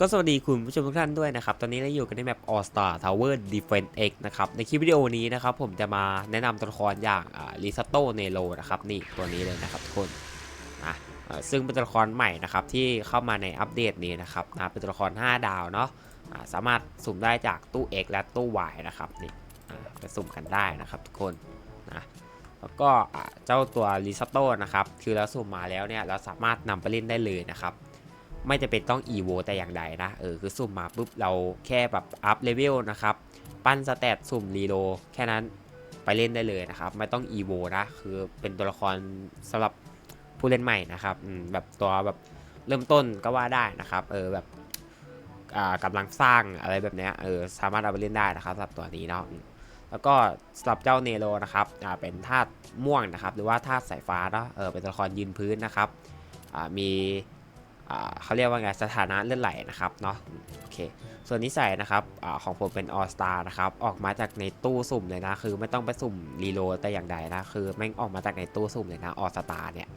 ก็สวัสดีคุณผู้ชมทุกท่านด้วยนะครับ ตอนนี้เราอยู่กันในแมป All Star Tower Defense X นะครับ ในคลิปวิดีโอนี้นะครับผมจะมาแนะนำตัวละครอย่างลิซาโตเนโรนะครับ นี่ตัวนี้เลยนะครับทุกคนนะซึ่งเป็นตัวละครใหม่นะครับที่เข้ามาในอัปเดตนี้นะครับนะเป็นตัวละคร 5 ดาวเนาะสามารถสุ่มได้จากตู้ X และตู้ Y นะครับนี่อ่าไปสุ่มกันได้นะครับทุกคนนะแล้วก็เจ้าตัวลิซาโตนะครับคือเราสุ่มมาแล้วเนี่ยเราสามารถนำไปเล่นได้เลยนะครับ ไม่จะเป็นต้อง EVO แต่อย่างใดนะเออคือสุ่มมาปุ๊บเราแค่แบบอัพเลเวลนะครับ ปั้นสเตตสุ่มรีโลแค่นั้นไปเล่นได้เลยนะครับ ไม่ต้อง EVO นะ คือเป็นตัวละครสำหรับผู้เล่นใหม่นะครับแบบตัวแบบเริ่มต้นก็ว่าได้นะครับ เออแบบอ่ากำลังสร้างอะไรแบบเนี้ยเออสามารถเอาไปเล่นได้นะครับสำหรับตัวนี้เนาะแล้วก็สำหรับเจ้าเนโรนะครับอ่าเป็นธาตุม่วงนะครับ หรือว่าธาตุสายฟ้าเนาะเออเป็นตัวละครยืนพื้นนะครับอ่ามี เขาเรียกว่าไงสถานะเลื่อนไหลนะครับเนาะโอเคส่วนนิสัยนะครับอของผมเป็น All Star นะครับออกมาจากในตู้สุ่มเลยนะ คือไม่ต้องไปสุ่มรีโลแต่อย่างใดนะ คือแม่งออกมาจากในตู้สุ่มเลยนะ All Star เนี่ย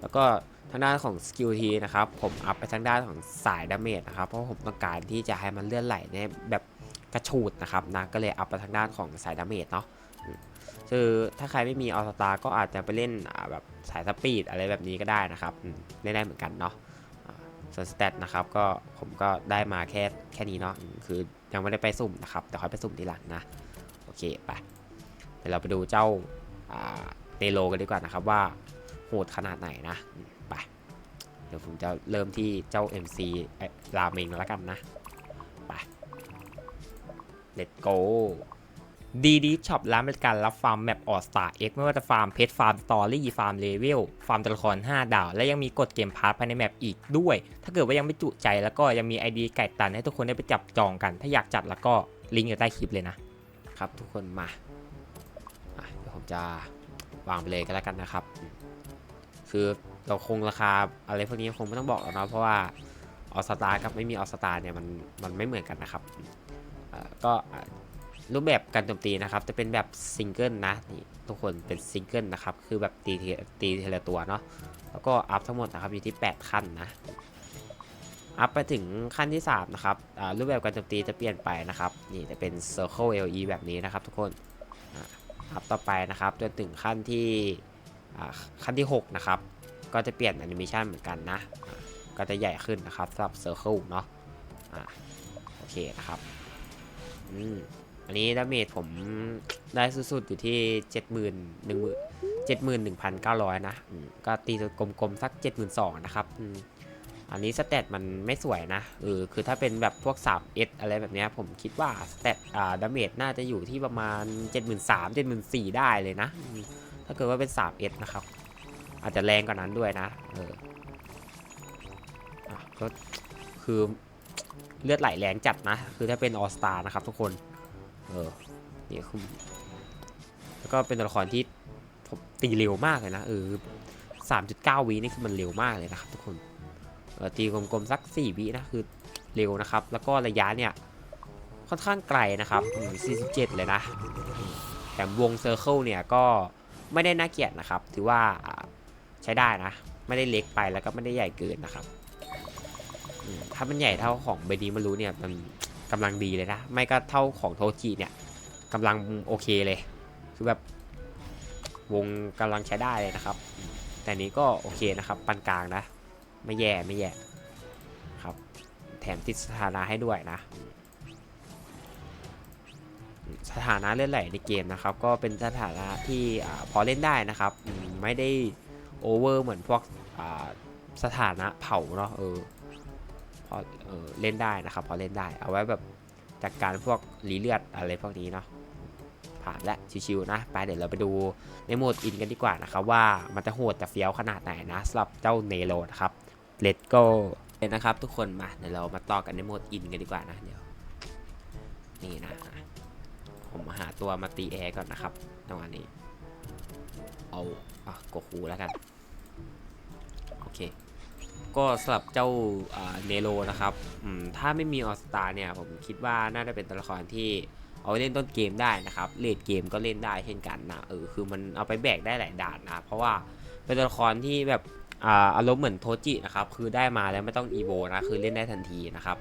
แล้วก็ทางด้านของสกิลทีนะครับผมอัพไปทางด้านของสายดาเมจนะครับเพราะผมต้องการที่จะให้มันเลื่อนไหลในแบบกระชูดนะครับนะก็เลยอัพไปทางด้านของสายดาเมจเนาะ คือถ้าใครไม่มี All Star ก็อาจจะไปเล่นแบบสายสปีดอะไรแบบนี้ก็ได้นะครับเล่นได้เหมือนกันเนาะส่วนสเตตนะครับก็ผมก็ได้มาแค่แค่นี้เนาะคือยังไม่ได้ไปสุ่มนะครับแต่ค่อยไปสุ่มทีหลังนะโอเคไปเดี๋ยวเราไปดูเจ้าเนโลกันดีกว่านะครับว่าโหดขนาดไหนนะไปเดี๋ยวผมจะเริ่มที่เจ้า MC ราเมงแล้วกันนะไป let's go ดีดีช็อปร้านบริการรับฟาร์มแมปออสตาเอ็กไม่ว่าจะฟาร์มเพชรฟาร์มสตอรี่ฟาร์มเลเวลฟาร์มตัวละคร 5 ดาว และยังมีกฎเกมพาร์ทภายในแมปอีกด้วย ถ้าเกิดว่ายังไม่จุใจแล้วก็ยังมี ID ไก่ตันให้ทุกคนได้ไปจับจองกัน ถ้าอยากจัดแล้วก็ลิงก์อยู่ใต้คลิปเลยนะครับ ทุกคนมาเดี๋ยวผมจะวางไปเลยก็แล้วกันนะครับ คือเราคงราคาอะไรพวกนี้คงไม่ต้องบอกแล้วเนาะเพราะว่าออสตากับไม่มีออสตาเนี่ยมันมันไม่เหมือนกันนะครับก็ รูปแบบการโจมตีนะครับจะเป็นแบบซิงเกิลนะนี่ทุกคนเป็นซิงเกิลนะครับคือแบบตีทีตีทีละตัวเนาะแล้วก็อัพทั้งหมดนะครับอยู่ที่ 8 ขั้นนะอัพไปถึงขั้นที่ 3 นะครับรูปแบบการโจมตีจะเปลี่ยนไปนะครับนี่จะเป็น Circle LE แบบนี้นะครับทุกคนอัพต่อไปนะครับจนถึงขั้นที่ขั้นที่ 6 นะครับ ก็จะเปลี่ยนแอนิเมชันเหมือนกันนะ ก็จะใหญ่ขึ้นนะครับสำหรับ Circle เนาะอ่าโอเคนะครับอืม อันนี้ดาเมจผมได้สุดๆ อยู่ที่เจ็ดหมื่นหนึ่งหมื่นเจ็ดหมื่นหนึ่งพันเก้าร้อยนะ ก็ตีกลมๆ สักเจ็ดหมื่นสองนะครับ อันนี้สเตตมันไม่สวยนะเออคือถ้าเป็นแบบพวก 3S อะไรแบบนี้ผมคิดว่าสเตตอ่าดาเมจน่าจะอยู่ที่ประมาณ 73 74,000 ได้เลยนะ ถ้าเกิดว่าเป็น 3S นะครับ อาจจะแรงกว่านั้นด้วยนะเอออะก็คือเลือดไหลแรงจัดนะ คือถ้าเป็นออสตานะครับทุกคน เออนี่คือแล้วก็เป็นตัวละครที่ผมตีเร็วมากเลยนะเออสามจุดเก้าวินี่คือมันเร็วมากเลยนะครับทุกคนเออตีกลมๆสักสี่วินะคือเร็วนะครับ แล้วก็ระยะเนี่ยค่อนข้างไกลนะครับสี่สิบเจ็ดเลยนะแถมวงเซอร์เคิลเนี่ยก็ไม่ได้น่าเกลียดนะครับ ถือว่าใช้ได้นะ ไม่ได้เล็กไปแล้วก็ไม่ได้ใหญ่เกินนะครับ ถ้ามันใหญ่เท่าของเบดีมารู้เนี่ยมัน กำลังดีเลยนะ ไม่ก็เท่าของโทจิเนี่ยกำลังโอเคเลย คือแบบวงกำลังใช้ได้เลยนะครับ แต่นี้ก็โอเคนะครับปานกลางนะ ไม่แย่ไม่แย่ครับ แถมติดสถานะให้ด้วยนะ สถานะเลื่อนไหลในเกมนะครับ ก็เป็นสถานะที่อพอเล่นได้นะครับ ไม่ได้โอเวอร์เหมือนพวกสถานะเผาเนาะเออ พอเออเล่นได้นะครับ พอเล่นได้ เอาไว้แบบจากการพวกรีเลือดอะไรพวกนี้เนาะผ่านและชิวๆนะไปเดี๋ยวเราไปดูในโหมดอินกันดีกว่านะครับว่ามันจะโหดจะเฟี้ยวขนาดไหนนะสำหรับเจ้าเนโรนะครับ let's go เดี๋ยวนะครับ ทุกคนมาเดี๋ยวเรามาต่อกันในโหมดอินกันดีกว่านะเดี๋ยวนี่นะผมหาตัวมาตีแอร์ก่อนนะครับจังหวะนี้เอาอะกดคูแล้วกันโอเค ก็สำหรับเจ้าเนโรนะครับถ้าไม่มีออสตาเนี่ยผมคิดว่าน่าจะเป็นตัวละครที่เอาไว้เล่นต้นเกมได้นะครับเลดเกมก็เล่นได้เช่นกันนะเออคือมันเอาไปแบกได้หลายด่านนะ เพราะว่าเป็นตัวละครที่แบบอาอารมณ์เหมือนโทจินะครับคือได้มาแล้วไม่ต้องอีโวนะคือเล่นได้ทันทีนะครับ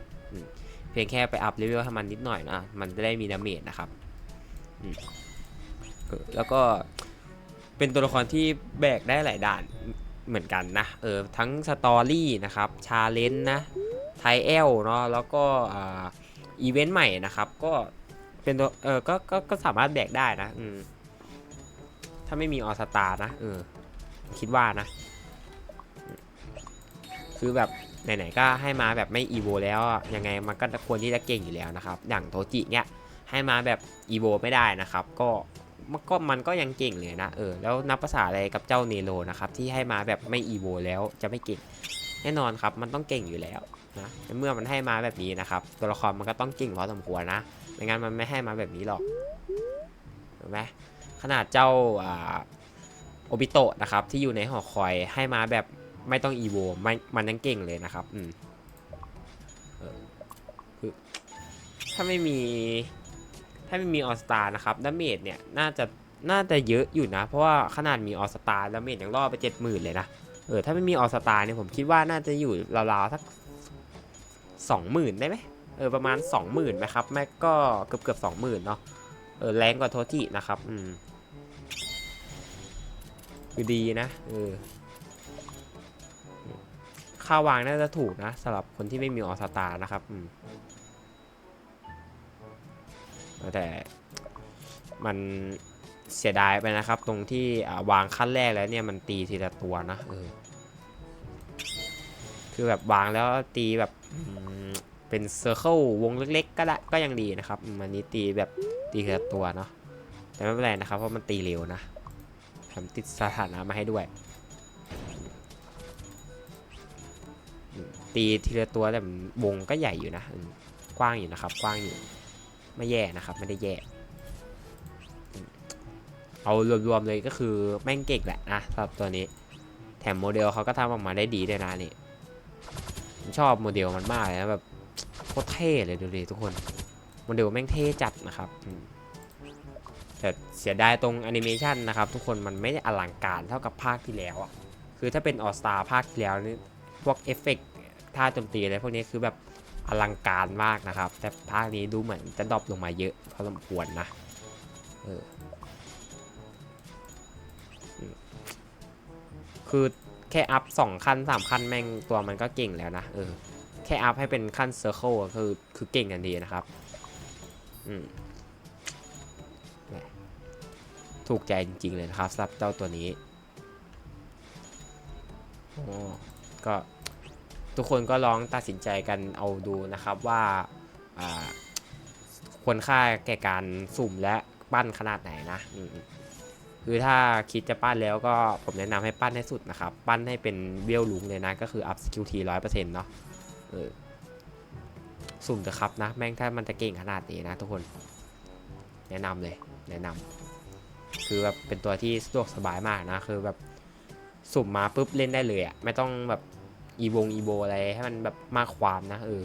เพียงแค่ไปอัพเลเวลให้มันนิดหน่อยนะมันจะได้มีดาเมจนะครับแล้วก็เป็นตัวละครที่แบกได้หลายด่าน เหมือนกันนะ เออ ทั้งสตอรี่นะครับ ชาเลนจ์นะ ไทเอลเนาะ แล้วก็ออีเวนต์ใหม่นะครับ ก็เป็นตัว เออก็ก็ ก็สามารถแบกได้นะ อืม ถ้าไม่มีออสตานะ เออ คิดว่านะ คือแบบไหนๆก็ให้มาแบบไม่อีโวแล้วยังไงมันก็ควรที่จะเก่งอยู่แล้วนะครับ อย่างโทจิเนี่ยให้มาแบบอีโวไม่ได้นะครับ ก็ มันก็มันก็ยังเก่งเลยนะเออแล้วนับภาษาอะไรกับเจ้าเนโรนะครับที่ให้มาแบบไม่อีโวแล้วจะไม่เก่งแน่นอนครับมันต้องเก่งอยู่แล้วนะเมื่อมันให้มาแบบนี้นะครับ ตัวละครมันก็ต้องเก่งพอสมควรนะไม่งั้นมันไม่ให้มาแบบนี้หรอกเห็นไหมขนาดเจ้าโอบิโตะนะครับที่อยู่ในหอคอยให้มาแบบไม่ต้องอีโวไม่มันยังเก่งเลยนะครับอืมถ้าไม่มี ถ้าไม่มีออสตานะครับดาเมจเนี่ยน่าจะน่าจะเยอะอยู่นะ เพราะว่าขนาดมีออสตาดาเมจยังล่อไปเจ็ดหมื่นเลยนะเออถ้าไม่มีออสตาเนี่ยผมคิดว่าน่าจะอยู่ราวๆสักสองหมื่นได้ไหมเออประมาณสองหมื่นไหมครับแม็กก็เกือบเกือบสองหมื่นเนาะเออแรงกว่าโทจินะครับอืมคือดีนะเออค่าวางน่าจะถูกนะสำหรับคนที่ไม่มีออสตานะครับอืม แต่มันเสียดายไปนะครับ ตรงที่วางขั้นแรกแล้วเนี่ยมันตีทีละตัวนะเออคือแบบวางแล้วตีแบบเป็นเซอร์เคิลวงเล็กๆก็ได้ก็ยังดีนะครับมันนี้ตีแบบตีทีละตัวเนาะแต่ไม่เป็นไรนะครับเพราะมันตีเร็วนะทำติดสถานะมาให้ด้วย ตีทีละตัวแต่วงก็ใหญ่อยู่นะ กว้างอยู่นะครับ กว้างอยู่ ไม่แย่นะครับ ไม่ได้แย่ เอารวมๆเลยก็คือแม่งเก่งแหละนะสำหรับตัวนี้ แถมโมเดลเขาก็ทำออกมาได้ดีด้วยนะนี่ผมชอบโมเดลมันมากเลยนะแบบโคตรเท่เลยดูดิทุกคน โมเดลแม่งเท่จัดนะครับแต่เสียดายตรงแอนิเมชันนะครับ ทุกคนมันไม่ได้อลังการเท่ากับภาคที่แล้วอะคือถ้าเป็นออสตาภาคที่แล้วนี่พวกเอฟเฟกต์ท่าโจมตีอะไรพวกนี้คือแบบ อลังการมากนะครับ แต่ภาคนี้ดูเหมือนจะดรอปลงมาเยอะพอสมควรนะเออคือแค่อัพสองขั้นสามขั้นแม่งตัวมันก็เก่งแล้วนะเออแค่อัพให้เป็นขั้นเซอร์เคิลคือคือเก่งกันดีนะครับอืมถูกใจจริงๆเลยนะครับสำหรับเจ้าตัวนี้โอ้ก็ ทุกคนก็ลองตัดสินใจกันเอาดูนะครับว่าควรค่าแก่การสุ่มและปั้นขนาดไหนนะคือถ้าคิดจะปั้นแล้วก็ผมแนะนำให้ปั้นให้สุดนะครับ ปั้นให้เป็นเบี้ยวลุงเลยนะก็คือ up skill T ร้อยเปอร์เซ็นต์เนาะสุ่มเถอะครับนะ แม่งถ้ามันจะเก่งขนาดนี้นะทุกคนแนะนำเลยแนะนำคือแบบเป็นตัวที่สะดวกสบายมากนะ คือแบบสุ่มมาปุ๊บเล่นได้เลยอะไม่ต้องแบบ อีวงอีโบอะไรให้มันแบบมากความนะเออ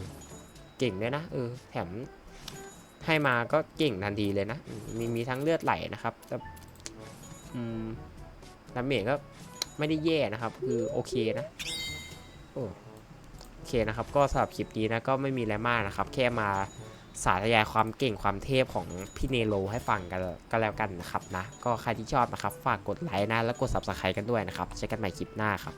เก่งด้วยนะเออ แถมให้มาก็เก่งทันทีเลยนะอืมมีมีทั้งเลือดไหลนะครับแต่อืมดาเมจก็ไม่ได้แย่นะครับ คือโอเคนะโอโอเคนะครับ ก็สำหรับคลิปนี้นะก็ไม่มีอะไรมากนะครับ แค่มาสาธยายความเก่งความเทพของพี่เนโรให้ฟังกันก็แล้วกันนะครับนะ ก็ใครที่ชอบนะครับ ฝากกดไลค์นะ แล้วกด subscribe กันด้วยนะครับใช้กันใหม่คลิปหน้าครับ